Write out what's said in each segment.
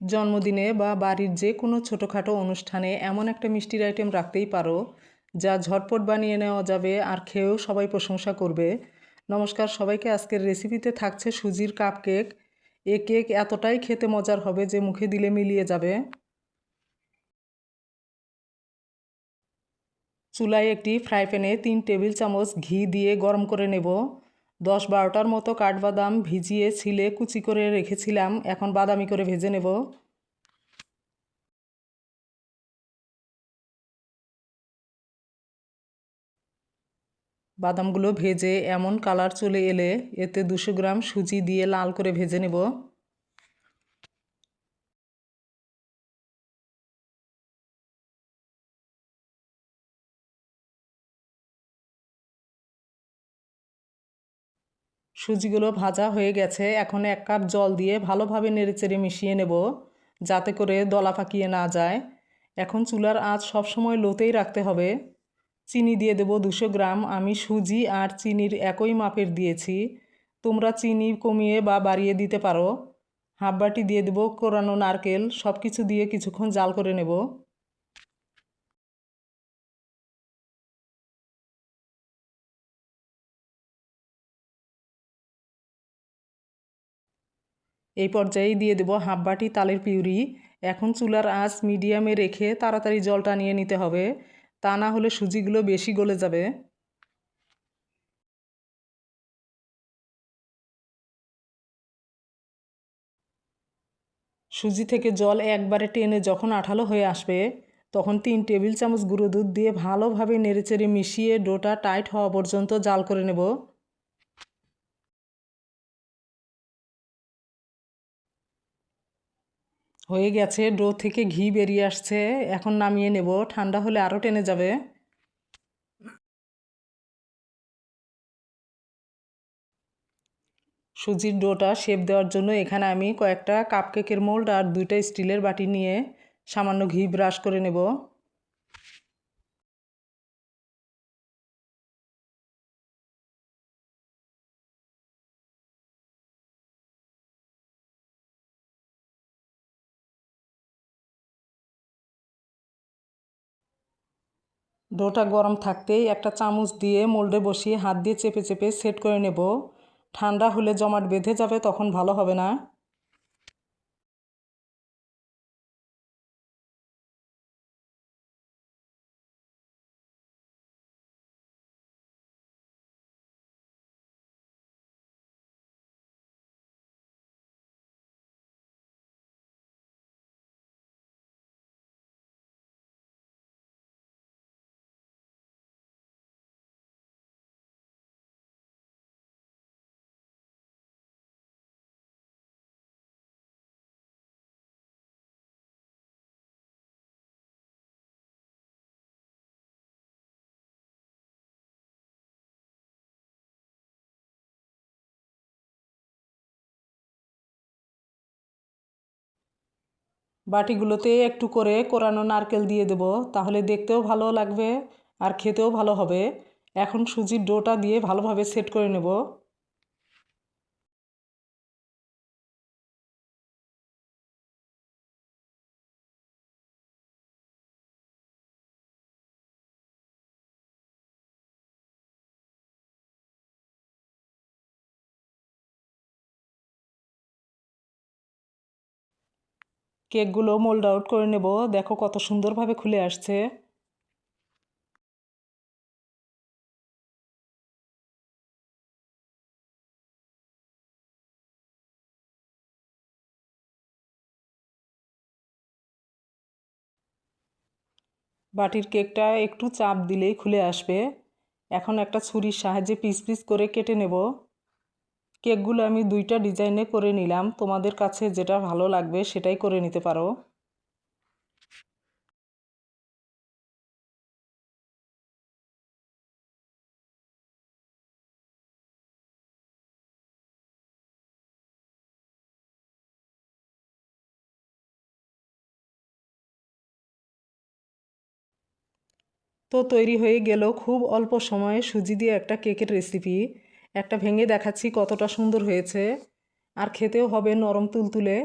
জন্মদিনে বা বাড়ির যে কোনো ছোটোখাটো অনুষ্ঠানে এমন একটা মিষ্টির আইটেম রাখতেই পারো, যা ঝটপট বানিয়ে নেওয়া যাবে আর খেয়েও সবাই প্রশংসা করবে। নমস্কার, সবাইকে আজকের রেসিপিতে থাকছে সুজির কাপ কেক এ কেক এতটাই খেতে মজার হবে যে মুখে দিলে মিলিয়ে যাবে। চুলায় একটি ফ্রাই প্যানে তিন টেবিল চামচ ঘি দিয়ে গরম করে নেব। দশ বারোটার মতো কাঠবাদাম ভিজিয়ে ছিলে কুচি করে রেখেছিলাম, এখন বাদামি করে ভেজে নেব। বাদামগুলো ভেজে এমন কালার চলে এলে এতে দুশো গ্রাম সুজি দিয়ে লাল করে ভেজে নেব। সুজিগুলো ভাজা হয়ে গেছে, এখন এক কাপ জল দিয়ে ভালোভাবে নেড়েচেড়ে মিশিয়ে নেব, যাতে করে দলা পাকিয়ে না যায়। এখন চুলার আঁচ সবসময় লোতেই রাখতে হবে। চিনি দিয়ে দেব দুশো গ্রাম। আমি সুজি আর চিনির একই মাপের দিয়েছি। তোমরা চিনি কমিয়ে বা বাড়িয়ে দিতে পারো। হাফ বাটি দিয়ে দেবো কোরানো নারকেল। সব কিছু দিয়ে কিছুক্ষণ জাল করে নেব। এই পর্যায়ে দিয়ে দেবো হাফ বাটি তালের পিউরি। এখন চুলার আঁচ মিডিয়ামে রেখে তাড়াতাড়ি জলটা নিয়ে নিতে হবে। তা না হলে সুজিগুলো বেশি গলে যাবে। সুজি থেকে জল একবারে টেনে যখন আঠালো হয়ে আসবে, তখন তিন টেবিল চামচ গুঁড়ো দুধ দিয়ে ভালোভাবে নেড়েচেড়ে মিশিয়ে ডোটা টাইট হওয়া পর্যন্ত জাল করে নেব। হয়ে গেছে, ডো থেকে ঘি বেরিয়ে আসছে। এখন নামিয়ে নেব, ঠান্ডা হলে আরও টেনে যাবে। সুজির ডোটা শেপ দেওয়ার জন্য এখানে আমি কয়েকটা কাপকেকের মোল্ড আর দুইটা স্টিলের বাটি নিয়ে সামান্য ঘি ব্রাশ করে নেব। ডোটা গরম থাকতেই একটা চামচ দিয়ে মোল্ডে বসিয়ে হাত দিয়ে চেপে চেপে সেট করে নেব। ঠান্ডা হলে জমাট বেঁধে যাবে তখন ভালো হবে না। বাটিগুলোতে একটু করে কোরানো নারকেল দিয়ে দেব, তাহলে দেখতেও ভালো লাগবে আর খেতেও ভালো হবে। এখন সুজির ডোটা দিয়ে ভালোভাবে সেট করে নেব। কেকগুলো মোল্ড আউট করে নেব। দেখো কত সুন্দরভাবে খুলে আসছে। বাটির কেকটা একটু চাপ দিলেই খুলে আসবে। এখন একটা ছুরির সাহায্যে পিস পিস করে কেটে নেব। কেকগুলো আমি দুইটা ডিজাইনে করে নিলাম। তোমাদের কাছে যেটা ভালো লাগবে সেটাই করে নিতে পারো। তো তৈরি হয়ে গেল খুব অল্প সময়ে সুজি দিয়ে একটা কেকের রেসিপি একটা ভেঙে দেখাচ্ছি কতটা সুন্দর হয়েছে। আর খেতেও হবে নরম তুলতুলে।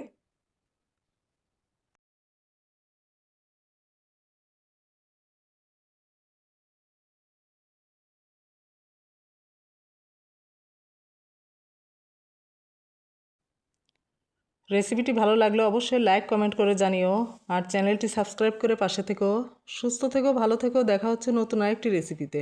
রেসিপিটি ভালো লাগলে অবশ্যই লাইক, কমেন্ট করে জানিও। আর চ্যানেলটি সাবস্ক্রাইব করে পাশে থেকো। সুস্থ থেকো, ভালো থেকো। দেখা হচ্ছে নতুন আরেকটি রেসিপিতে।